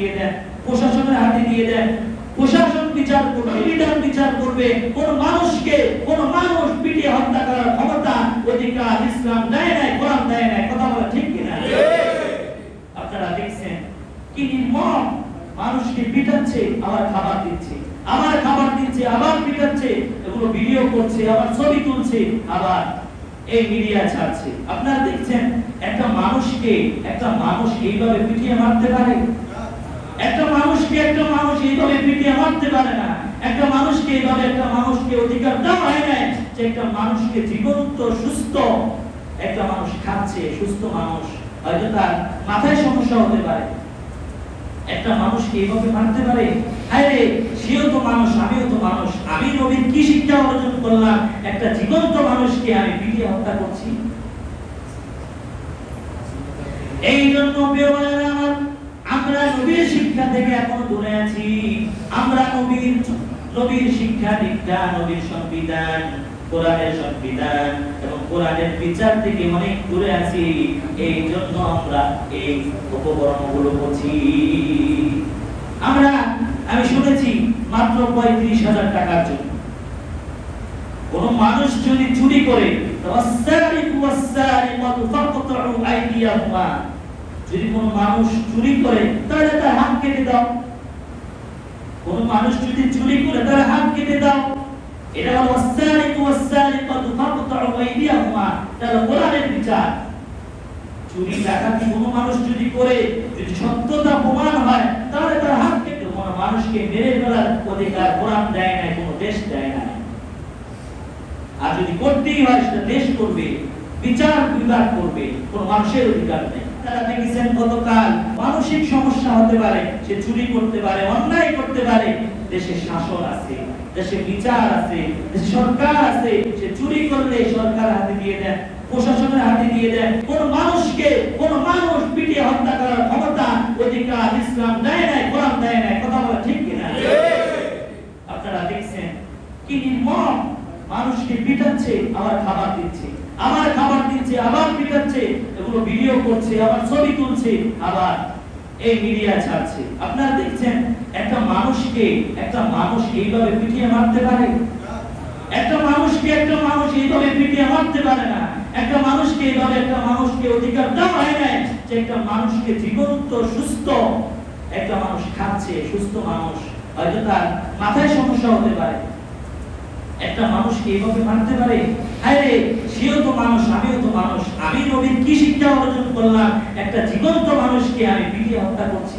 দিয়ে দেন প্রশাসনের হাতে দিয়ে দেন প্রশাসন বিচার করবে লিডার বিচার করবে। কোন মানুষকে, কোন মানুষ পিটিয়ে হত্যা করার ক্ষমতা, অধিকার, ইসলাম দেয় নাই, কোরআন দেয় নাই, কথা বলা ঠিক কিনা আপনারা দেখছেন কি নির্মম মানুষকে পিটাচ্ছে, আবার খাবার দিচ্ছে, আবার খাবার দিচ্ছে, আবার পিটাচ্ছে, এগুলো ভিডিও করছে, আবার ছবি তুলছে, আবার এই মিডিয়া ছাড়ছে। আপনারা দেখছেন, একটা মানুষকে, একটা মানুষ এইভাবে পিটিয়ে মারতে পারে? একটা মানুষকে একটা মানুষ এইভাবে পিটিয়ে মারতে পারে না। একটা মানুষকে এইভাবে একটা মানুষকে অধিকার দেওয়া হয় যে একটা মানুষকে জীবন্ত, সুস্থ একটা মানুষ খাচ্ছে, সুস্থ মানুষ হয়তো তার মাথায় সমস্যা হতে পারে। একটা মানুষকে এইভাবে মারতে পারে? আরে সেও তো মানুষ, আমিও তো মানুষ। আমি নবীর কি শিক্ষা অর্জন করলাম? একটা জীবন্ত মানুষকে আমি পিটিয়ে হত্যা করছি। এই জন্য আমার নবীর শিক্ষা থেকে এখনও দূরে আছি। আমরা নবীর নবীর শিক্ষা দীক্ষা নবীর সংবিধান, কোরআনের সংবিধান এবং কোরআনের বিচার থেকে অনেক দূরে আছি। এই জন্য আমরা এই উপকরণগুলো করছি আমরা, আমি শুনেছি মাত্র পঁয়ত্রিশ হাজার টাকার জন্য। কোন মানুষ যদি চুরি করে যদি কোন মানুষ চুরি করে, তাহলে তার হাত কেটে দাও। কোন মানুষ যদি চুরি করে তার হাত কেটে দাও। এটা হলো আইদিয়াহুমা তাহলে কোরআনের বিচার। চুরি ডাকাতি মানুষ যদি করে, যদি সত্যতা প্রমাণ হয়, তাহলে তার হাত কেটে কোন মানুষকে মেরে ফেলার অধিকার কোরআন দেয় না কোনো দেশ দেয় না আর যদি করতেই হয়, সেটা দেশ করবে, বিচার বিভাগ করবে, কোন মানুষের অধিকার নেই। তারা দেখেছেন গতকাল মানসিক সমস্যা হতে পারে, সে চুরি করতে পারে, অন্যায় করতে পারে। দেশে শাসন আছে, দেশে বিচার আছে সরকার আছে। সে চুরি করলে সরকার হাতে দিয়ে দেন, প্রশাসনের হাতে দিয়ে দেন। কোন মানুষকে, কোন মানুষ পিটিয়ে হত্যা করার ক্ষমতা, অধিকার, ইসলাম দেয় নাই, কোরআন দেয় নাই, কথা বলা ঠিক কিনা? আপনারা দেখছেন কি নির্মম মানুষকে পিটাচ্ছে, আবার খাবার দিচ্ছে। আবার খাবার দিচ্ছে, আবার পিটাচ্ছে। ভিডিও করছে, আবার ছবি তুলছে, আবার এই মিডিয়া ছাড়ছে। আপনারা দেখছেন, একটা মানুষকে, একটা মানুষ এইভাবে পিটিয়ে মারতে পারে? একটা মানুষকে একটা মানুষ এইভাবে পিটিয়ে মারতে পারে না। একটা মানুষকে এইভাবে একটা মানুষকে অধিকার দেওয়া হয় না যে একটা মানুষকে জীবন্ত, সুস্থ একটা মানুষ খাচ্ছে, সুস্থ মানুষ। হয়তো তার মাথায় সমস্যা হতে পারে। একটা মানুষকে এইভাবে মানতে পারে? আরে সেও তো মানুষ, আমিও তো মানুষ। আমি নবীর কি শিক্ষা অর্জন করলাম? একটা জীবন্ত মানুষকে আমি পিটিয়ে হত্যা করছি।